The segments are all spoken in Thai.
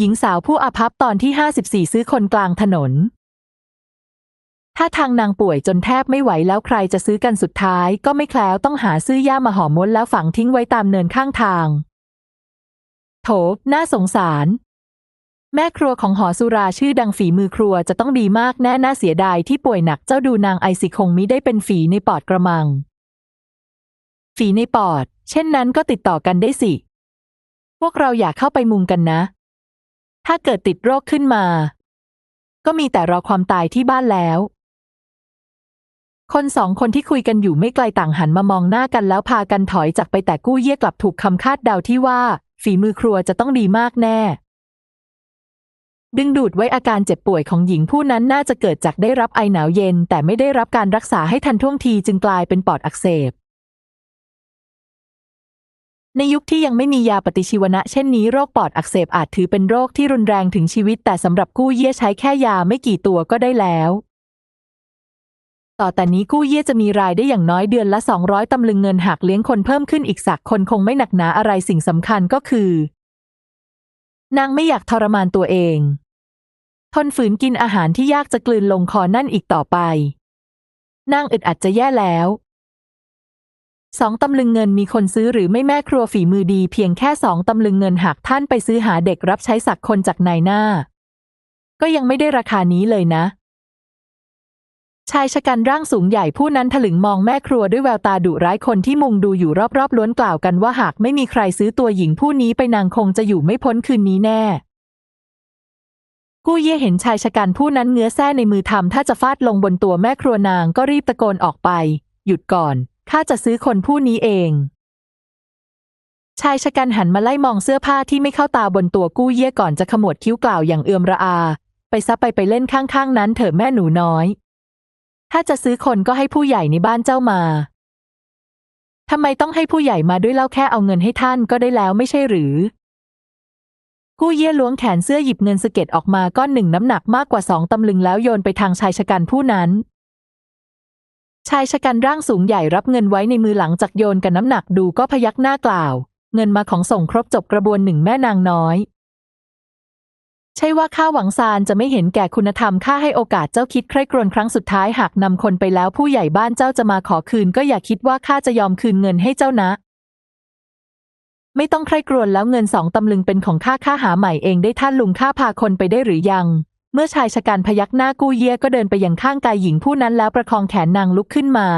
หญิงสาวผู้อาภัพตอนที่ 54 ซื้อคนกลางถนน ถ้าทางนางป่วยจนแทบไม่ไหวแล้วใครจะซื้อกันสุดท้าย ก็ไม่แคล้วต้องหาซื้อย่ามาห่อม้วนแล้วฝังทิ้งไว้ตามเนินข้างทาง โถ น่าสงสาร แม่ครัวของหอสุราชื่อดังฝีมือครัวจะต้องดีมากแน่น่าเสียดายที่ป่วยหนักเจ้าดูนางไอซิคงมิได้เป็นฝีในปอดกระมัง ฝีในปอด เช่นนั้นก็ติดต่อกันได้สิ พวกเราอยากเข้าไปมุงกันนะ ถ้าเกิดติดโรคขึ้นมา ก็มีแต่รอความตายที่บ้านแล้ว คนสองคนที่คุยกันอยู่ไม่ไกลต่างหันมามองหน้ากันแล้วพากันถอยจากไปแต่กู้เยี่ยกลับถูกคำคาดเดาที่ว่า ฝีมือครัวจะต้องดีมากแน่ ดึงดูดไว้อาการเจ็บป่วยของหญิงผู้นั้นน่าจะเกิดจากได้รับไอหนาวเย็น แต่ไม่ได้รับการรักษาให้ทันท่วงทีจึงกลายเป็นปอดอักเสบ ในยุคที่ยังไม่มียาปฏิชีวนะเช่นนี้โรคปอดอักเสบอาจถือเป็นโรคที่รุนแรงถึงชีวิต แต่สำหรับกู้เยี่ยใช้แค่ยาไม่กี่ตัวก็ได้แล้ว ต่อแต่นี้กู้เยี่ยจะมีรายได้อย่างน้อยเดือนละ 200 ตำลึงเงินหากเลี้ยงคนเพิ่มขึ้นอีกสักคนคงไม่หนักหนาอะไรสิ่งสำคัญก็คือนางไม่อยากทรมานตัวเอง ทนฝืนกินอาหารที่ยากจะกลืนลงคอนั่นอีกต่อไป นางอึดอัดจะแย่แล้ว สองตำลึงเงินมีคนซื้อหรือไม่แม่ครัวฝีมือดีเพียงแค่สองตำลึงเงินหากท่านไปซื้อหาเด็กรับใช้สักคนจากนายหน้า ก็ยังไม่ได้ราคานี้เลยนะ ชายชะกันร่างสูงใหญ่ผู้นั้นถลึงมองแม่ครัวด้วยแววตาดุร้ายคนที่มุงดูอยู่รอบๆล้วนกล่าวกันว่าหากไม่มีใครซื้อตัวหญิงผู้นี้ไปนางคงจะอยู่ไม่พ้นคืนนี้แน่กู้เย่เห็นชายชะกันผู้นั้นเงื้อแส้ในมือทำถ้าจะฟาดลงบนตัวแม่ครัวนางก็รีบตะโกนออกไป หยุดก่อน ข้าจะซื้อคนผู้นี้เอง ชายชะกันหันมาไล่มองเสื้อผ้าที่ไม่เข้าตาบนตัวกู้เย่ก่อนจะขมวดคิ้วกล่าวอย่างเอือมระอา ไปซับไปไปเล่นข้างๆนั้นเถอะแม่หนูน้อย ถ้าจะซื้อคนก็ให้ผู้ใหญ่ในบ้านเจ้ามาทำไมต้องให้ผู้ใหญ่มาด้วยเล่าแค่เอาเงินให้ท่านก็ได้แล้วไม่ใช่หรือ กู้เย่ล้วงแขนเสื้อหยิบเงินสเก็ดออกมาก้อนหนึ่งน้ำหนักมากกว่าสองตำลึงแล้วโยนไปทางชายชะกันผู้นั้น ชายชะกันร่างสูงใหญ่รับเงินไว้ในมือหลังจากโยนกันน้ำหนักดูก็พยักหน้ากล่าว เงินมาของส่งครบจบกระบวนหนึ่งแม่นางน้อย ใช่ว่าข้าหวังซานจะไม่เห็นแก่คุณธรรมข้าให้โอกาสเจ้าคิดใคร่ครวญครั้งสุดท้ายหากนำคนไปแล้วผู้ใหญ่บ้านเจ้าจะมาขอคืน ก็อย่าคิดว่าข้าจะยอมคืนเงินให้เจ้านะ ไม่ต้องใคร่ครวญแล้วเงินสองตำลึงเป็นของข้าข้าหาใหม่เองได้ท่านลุงข้าพาคนไปได้หรือยัง เมื่อชายชะกันพยักหน้ากู้เย่ก็เดินไปยังข้างกายหญิงผู้นั้นแล้วประคองแขนนางลุกขึ้นมา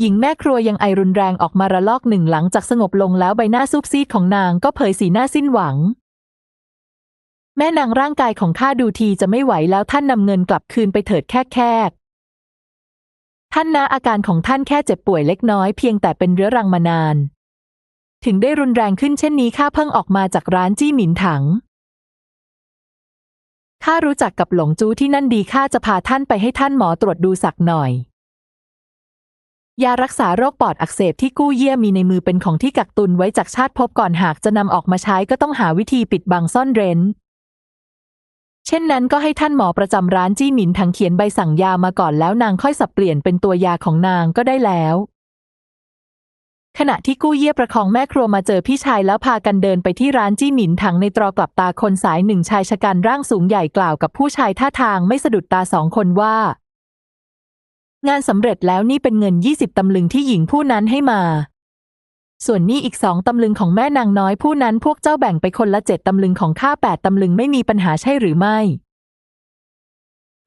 หญิงแม่ครัวยังไอรุนแรงออกมาระลอกหนึ่งหลังจากสงบลงแล้วใบหน้าซูบซีดของนางก็เผยสีหน้าสิ้นหวัง แม่นางร่างกายของข้าดูทีจะไม่ไหวแล้วท่านนำเงินกลับคืนไปเถิดแค่แค่ท่านนะอาการของท่านแค่เจ็บป่วยเล็กน้อยเพียงแต่เป็นเรื้อรังมานาน ถึงได้รุนแรงขึ้นเช่นนี้ข้าเพิ่งออกมาจากร้านจี้หมินถัง ข้ารู้จักกับหลงจู้ที่นั่นดีข้าจะพาท่านไปให้ท่านหมอตรวจดูสักหน่อย ยารักษาโรคปอดอักเสบที่กู้เยี่ยมีในมือเป็นของที่กักตุนไว้จากชาติภพก่อนหากจะนำออกมาใช้ก็ต้องหาวิธีปิดบังซ่อนเร้น เช่นนั้นก็ให้ท่านหมอประจำร้านจี้หมินถังเขียนใบสั่งยามาก่อนแล้วนางค่อยสับเปลี่ยนเป็นตัวยาของนางก็ได้แล้ว ขณะที่กู้เยี่ยประคองแม่ครัวมาเจอพี่ชายแล้วพากันเดินไปที่ร้านจี้หมินถังในตรอกลับตาคนสายหนึ่งชายชะกันร่างสูงใหญ่กล่าวกับผู้ชายท่าทางไม่สะดุดตาสองคนว่า งานสำเร็จแล้วนี่เป็นเงิน20ตำลึงที่หญิงผู้นั้นให้มา ส่วนนี้อีกสองตำลึงของแม่นางน้อยผู้นั้นพวกเจ้าแบ่งไปคนละเจ็ดตำลึงของข้าแปดตำลึงไม่มีปัญหาใช่หรือไม่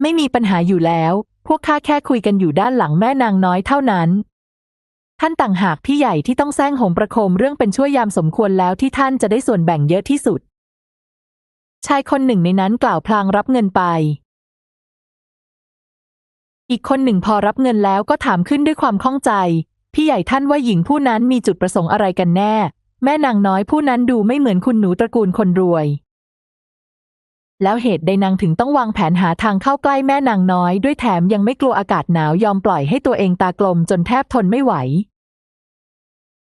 ไม่มีปัญหาอยู่แล้ว พวกข้าแค่คุยกันอยู่ด้านหลังแม่นางน้อยเท่านั้น ท่านต่างหากพี่ใหญ่ที่ต้องแซงหมประโคมเรื่องเป็นช่วยยามสมควรแล้วที่ท่านจะได้ส่วนแบ่งเยอะที่สุด ชายคนหนึ่งในนั้นกล่าวพลางรับเงินไป อีกคนหนึ่งพอรับเงินแล้วก็ถามขึ้นด้วยความข้องใจ พี่ใหญ่ท่านว่าหญิงผู้นั้นมีจุดประสงค์อะไรกันแน่ แม่นางน้อยผู้นั้นดูไม่เหมือนคุณหนูตระกูลคนรวย แล้วเหตุใดนางถึงต้องวางแผนหาทางเข้าใกล้แม่นางน้อย ด้วยแถมยังไม่กลัวอากาศหนาวยอมปล่อยให้ตัวเองตากลมจนแทบทนไม่ไหว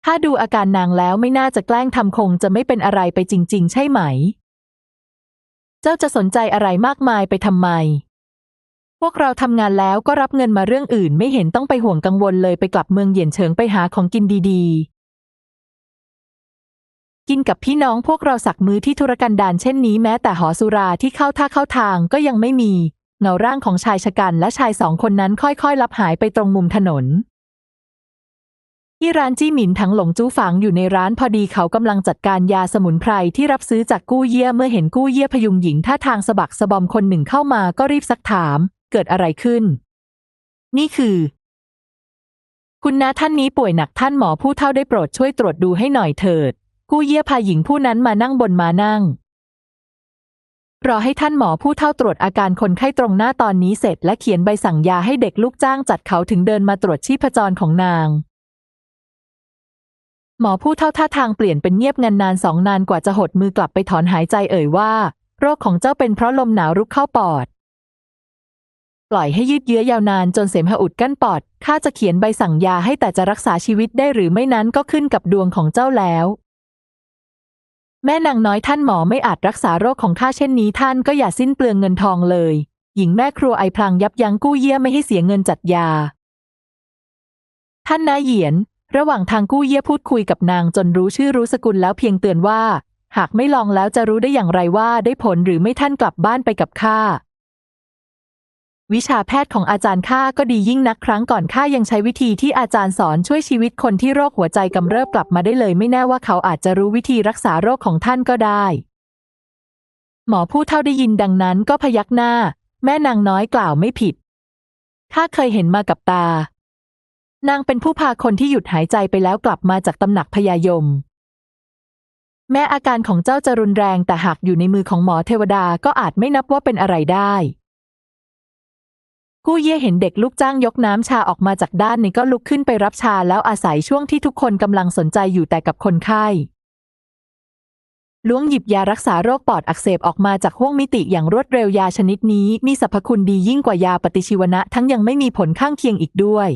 ถ้าดูอาการนางแล้วไม่น่าจะแกล้งทำคงจะไม่เป็นอะไรไปจริง ๆ ใช่ไหม เจ้าจะสนใจอะไรมากมายไปทำไม พวกเราทำงานแล้วก็รับเงินมาเรื่องอื่น ไม่เห็นต้องไปห่วงกังวลเลยไปกลับเมืองเหยียนเฉิงไปหาของกินดี ๆ กินกับพี่น้องพวกเราสักมือที่ธุรกันดารเช่นนี้แม้แต่หอสุราที่เข้าท่าเข้าทางก็ยังไม่มี เงาร่างของชายชะกันและชายสองคนนั้นค่อยๆ ลับหายไปตรงมุมถนน ที่ร้านจี้หมินทั้งหลงจู้ฝังอยู่ในร้านพอดีเขากำลังจัดการยาสมุนไพรที่รับซื้อจากกู้เยี่ยเมื่อเห็นกู้เยี่ยพยุงหญิงท่าทางสะบักสะบอมคนหนึ่งเข้ามาก็รีบซักถาม เกิดอะไรขึ้น นี่คือคุณน้าท่านนี้ป่วยหนักท่านหมอผู้เฒ่าได้โปรดช่วยตรวจดูให้หน่อยเถิด กู้เยี่ยพาหญิงผู้นั้นมานั่งบนมานั่ง รอให้ท่านหมอผู้เฒ่าตรวจอาการคนไข้ตรงหน้าตอนนี้เสร็จและเขียนใบสั่งยาให้เด็กลูกจ้างจัดเขาถึงเดินมาตรวจชีพจรของนาง หมอผู้เฒ่าท่าทางเปลี่ยนเป็นเงียบงันนานสองนานกว่าจะหดมือกลับไปถอนหายใจเอ่ยว่า โรคของเจ้าเป็นเพราะลมหนาวรุกเข้าปอดปล่อยให้ยืดเยื้อยาวนานจนเสมหะอุดกั้นปอด ข้าจะเขียนใบสั่งยาให้แต่จะรักษาชีวิตได้หรือไม่นั้นก็ขึ้นกับดวงของเจ้าแล้ว แม่นางน้อยท่านหมอไม่อาจรักษาโรคของข้าเช่นนี้ท่านก็อย่าสิ้นเปลืองเงินทองเลย หญิงแม่ครัวไอพลางยับยั้งกู้เยี่ยไม่ให้เสียเงินจัดยา ท่านนายเหยียน ระหว่างทางกู้เยี่ยพูดคุยกับนางจนรู้ชื่อรู้สกุลแล้วเพียงเตือนว่า หากไม่ลองแล้วจะรู้ได้อย่างไรว่าได้ผลหรือไม่ท่านกลับบ้านไปกับข้า วิชาแพทย์ของอาจารย์ข้าก็ดียิ่งนักครั้งก่อนข้ายังใช้วิธีที่อาจารย์สอนช่วยชีวิตคนที่โรคหัวใจกำเริบกลับมาได้เลยไม่แน่ว่าเขาอาจจะรู้วิธีรักษาโรคของท่านก็ได้ หมอผู้เท่าได้ยินดังนั้นก็พยักหน้า แม่นางน้อยกล่าวไม่ผิดข้าเคยเห็นมากับตา นางเป็นผู้พาคนที่หยุดหายใจไปแล้วกลับมาจากตำหนักพญายม แม้อาการของเจ้าจะรุนแรงแต่หากอยู่ในมือของหมอเทวดาก็อาจไม่นับว่าเป็นอะไรได้ กู้เย่เห็นเด็กลูกจ้างยกน้ำชาออกมาจากด้านนี้ก็ลุกขึ้นไปรับชาแล้วอาศัยช่วงที่ทุกคนกำลังสนใจอยู่แต่กับคนไข้ล้วงหยิบยารักษาโรคปอดอักเสบออกมาจากห้วงมิติอย่างรวดเร็วยาชนิดนี้ มีสรรพคุณดียิ่งกว่ายาปฏิชีวนะทั้งยังไม่มีผลข้างเคียงอีกด้วย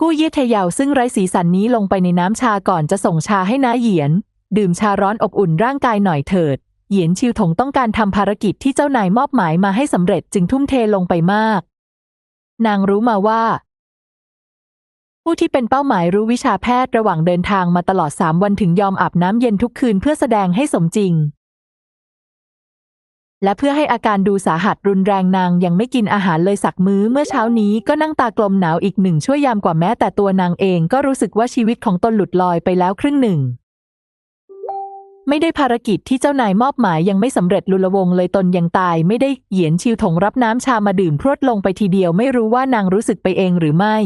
กู้เย่เทเยาซึ่งไร้สีสันนี้ลงไปในน้ำชาก่อนจะส่งชาให้น้าเหยียน ดื่มชาร้อนอบอุ่นร่างกายหน่อยเถิด เหยียนชิวถงต้องการทำภารกิจที่เจ้านายมอบหมายมาให้สำเร็จจึงทุ่มเทลงไปมาก นางรู้มาว่า ผู้ที่เป็นเป้าหมายรู้วิชาแพทย์ระหว่างเดินทางมาตลอดสามวันถึงยอมอาบน้ำเย็นทุกคืนเพื่อแสดงให้สมจริง และเพื่อให้อาการดูสาหัสรุนแรงนางยังไม่กินอาหารเลยสักมื้อเมื่อเช้านี้ก็นั่งตากลมหนาวอีกหนึ่งชั่วยามกว่าแม้แต่ตัวนางเองก็รู้สึกว่าชีวิตของตนหลุดลอยไปแล้วครึ่งหนึ่ง ไม่ได้ภารกิจที่เจ้านายมอบหมายยังไม่สำเร็จลุลวงเลยตนยังตาย ไม่ได้เหยียนชิวถงรับน้ำชามาดื่มพรวดลงไปทีเดียวไม่รู้ว่านางรู้สึกไปเองหรือไม่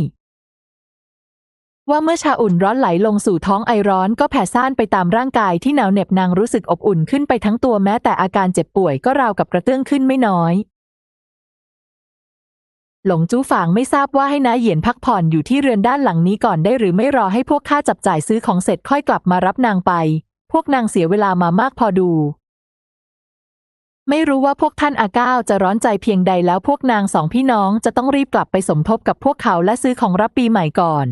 ว่าเมื่อชาอุ่นร้อนไหลลงสู่ท้องไอร้อนก็แผ่ซ่านไปตามร่างกายที่หนาวเหน็บนางรู้สึกอบอุ่นขึ้นไปทั้งตัวแม้แต่อาการเจ็บป่วยก็ราวกับกระเตื้องขึ้นไม่น้อยหลงจู้ฝางไม่ทราบว่าให้น้าเหยียนพักผ่อนอยู่ที่เรือนด้านหลังนี้ก่อนได้หรือไม่รอให้พวกข้าจับจ่ายซื้อของเสร็จค่อยกลับมารับนางไป พวกนางเสียเวลามามากพอดู ไม่รู้ว่าพวกท่านอาก้าวจะร้อนใจเพียงใดแล้วพวกนางสองพี่น้องจะต้องรีบกลับไปสมทบกับพวกเขาและซื้อของรับปีใหม่ก่อน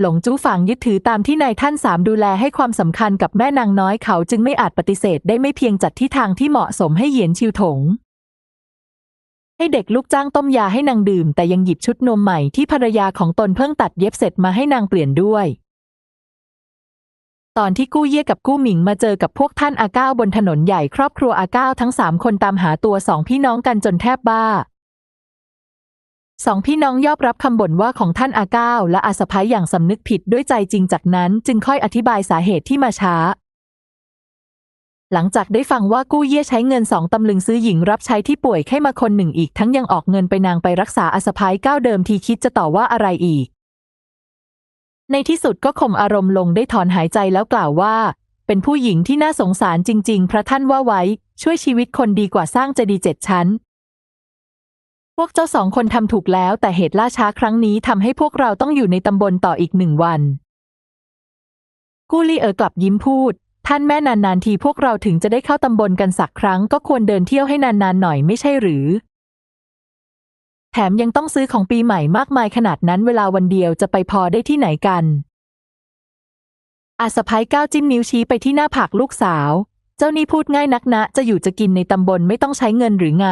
หลงจู้ฝางยึดถือตามที่นายท่านสามดูแลให้ความสำคัญกับแม่นางน้อยเขาจึงไม่อาจปฏิเสธได้ไม่เพียงจัดที่ทางที่เหมาะสมให้เหยียนชิวถงให้เด็กลูกจ้างต้มยาให้นางดื่ม แต่ยังหยิบชุดนมใหม่ที่ภรรยาของตนเพิ่งตัดเย็บเสร็จมาให้นางเปลี่ยนด้วย ตอนที่กู้เย่กับกู้หมิงมาเจอกับพวกท่านอาก้าวบนถนนใหญ่ครอบครัวอาก้าวทั้งสามคนตามหาตัวสองพี่น้องกันจนแทบบ้าสองพี่น้องยอมรับคำบ่นว่าของท่านอาก้าวและอาสะพ้ายอย่างสำนึกผิดด้วยใจจริงจากนั้นจึงค่อยอธิบายสาเหตุที่มาช้า หลังจากได้ฟังว่ากู้เย่ใช้เงินสองตำลึงซื้อหญิงรับใช้ที่ป่วยไข้มาคนหนึ่งอีกทั้งยังออกเงินไปนางไปรักษาอาสะพ้ายก้าวเดิมทีคิดจะต่อว่าอะไรอีก ในที่สุดก็ข่มอารมณ์ลงได้ถอนหายใจแล้วกล่าวว่า เป็นผู้หญิงที่น่าสงสารจริง ๆ พระท่านว่าไว้ ช่วยชีวิตคนดีกว่าสร้างเจดีย์เจ็ดชั้น พวกเจ้าสองคนทำถูกแล้ว แต่เหตุล่าช้าครั้งนี้ทำให้พวกเราต้องอยู่ในตำบลต่ออีกหนึ่งวัน กู้ลี่เอ๋อกลับยิ้มพูด ท่านแม่นานๆทีพวกเราถึงจะได้เข้าตำบลกันสักครั้ง ก็ควรเดินเที่ยวให้นานๆหน่อยไม่ใช่หรือ แถมยังต้องซื้อของปีใหม่มากมายขนาดนั้นเวลาวันเดียวจะไปพอได้ที่ไหนกัน อาสะพ้ายก้าวจิ้มนิ้วชี้ไปที่หน้าผากลูกสาว เจ้านี่พูดง่ายนักนะ จะอยู่จะกินในตำบลไม่ต้องใช้เงินหรือไง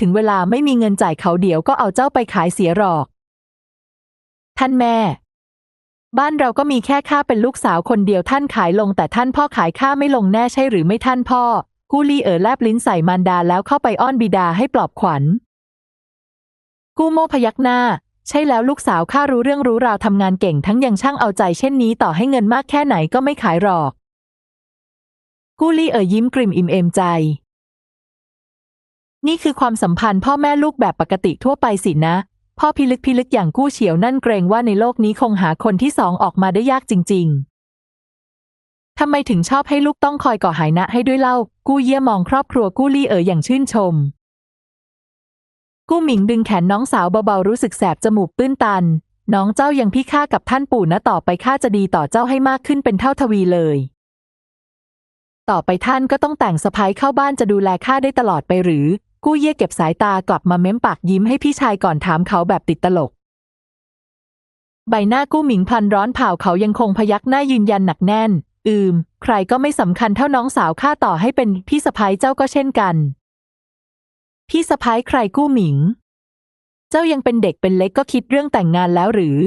ถึงเวลาไม่มีเงินจ่ายเขาเดี๋ยวก็เอาเจ้าไปขายเสียหรอก ท่านแม่ บ้านเราก็มีแค่ข้าเป็นลูกสาวคนเดียวท่านขายลง แต่ท่านพ่อขายข้าไม่ลงแน่ใช่หรือไม่ท่านพ่อ กูลีเอ๋อแลบลิ้นใส่มารดาแล้วเข้าไปอ้อนบิดาให้ปลอบขวัญ กู้โมพยักหน้า ใช่แล้วลูกสาวข้ารู้เรื่องรู้ราวทำงานเก่งทั้งยังช่างเอาใจเช่นนี้ต่อให้เงินมากแค่ไหนก็ไม่ขายหรอก กู้ลี่เอ๋อยิ้มกริ่มอิ่มเอมใจ นี่คือความสัมพันธ์พ่อแม่ลูกแบบปกติทั่วไปสินะ พ่อพิลึกพิลึกอย่างกู้เฉียวนั่นเกรงว่าในโลกนี้คงหาคนที่สองออกมาได้ยากจริง ๆทำไมถึงชอบให้ลูกต้องคอยก่อหายนะให้ด้วยเล่า กู้เยี่ยมองครอบครัวกู้ลี่เอ๋ออย่างชื่นชม กู้หมิงดึงแขนน้องสาวเบาๆรู้สึกแสบจมูกตื้นตัน น้องเจ้ายังพี่ข้ากับท่านปู่นะต่อไปข้าจะดีต่อเจ้าให้มากขึ้นเป็นเท่าทวีเลย ต่อไปท่านก็ต้องแต่งสะพ้ายเข้าบ้านจะดูแลข้าได้ตลอดไปหรือ กู้เย่เก็บสายตากลับมาเม้มปากยิ้มให้พี่ชายก่อนถามเขาแบบติดตลก ใบหน้ากู้หมิงพลันร้อนเผาเขายังคงพยักหน้ายืนยันหนักแน่น อืม ใครก็ไม่สำคัญเท่าน้องสาวข้าต่อให้เป็นพี่สะพ้ายเจ้าก็เช่นกัน พี่สะพ้ายใครกู้หมิง เจ้ายังเป็นเด็กเป็นเล็กก็คิดเรื่องแต่งงานแล้วหรือ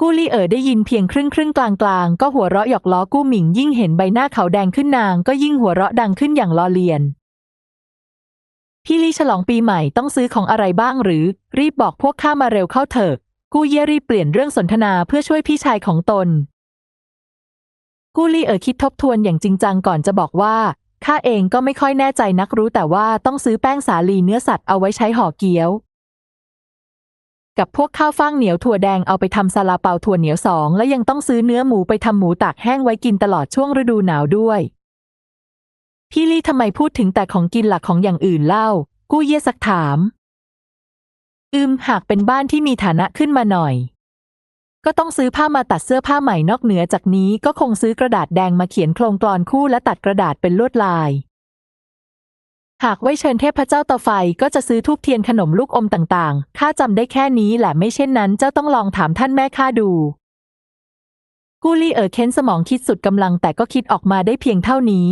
กู้ลี่เอ๋อได้ยินเพียงครึ่งครึ่งกลางกลางก็หัวเราะหยอกล้อกู้หมิง ยิ่งเห็นใบหน้าเขาแดงขึ้นนางก็ยิ่งหัวเราะดังขึ้นอย่างล้อเลียน พี่ลี่ฉลองปีใหม่ต้องซื้อของอะไรบ้างหรือ รีบบอกพวกข้ามาเร็วเข้าเถอะ กู้เย่รีบเปลี่ยนเรื่องสนทนาเพื่อช่วยพี่ชายของตน กู้ลี่เอ๋อคิดทบทวนอย่างจริงจังก่อนจะบอกว่า ข้าเองก็ไม่ค่อยแน่ใจนักรู้แต่ว่าต้องซื้อแป้งสาลีเนื้อสัตว์เอาไว้ใช้ห่อเกี๊ยว กับพวกข้าวฟ่างเหนียวถั่วแดงเอาไปทำซาลาเปาถั่วเหนียวสองและยังต้องซื้อเนื้อหมูไปทำหมูตากแห้งไว้กินตลอดช่วงฤดูหนาวด้วย พี่ลี่ทำไมพูดถึงแต่ของกินหลักของอย่างอื่นเล่า กู้เย่สักถาม อืมหากเป็นบ้านที่มีฐานะขึ้นมาหน่อย ก็ต้องซื้อผ้ามาตัดเสื้อผ้าใหม่นอกเหนือจากนี้ก็คงซื้อกระดาษแดงมาเขียนโครงกลอนคู่และตัดกระดาษเป็นลวดลาย หากไว้เชิญเทพเจ้าเตาไฟก็จะซื้อทูบเทียนขนมลูกอมต่างๆ ข้าจำได้แค่นี้แหละไม่เช่นนั้น เจ้าต้องลองถามท่านแม่ข้าดู กูลี่เอ๋อเค้นสมองคิดสุดกำลังแต่ก็คิดออกมาได้เพียงเท่านี้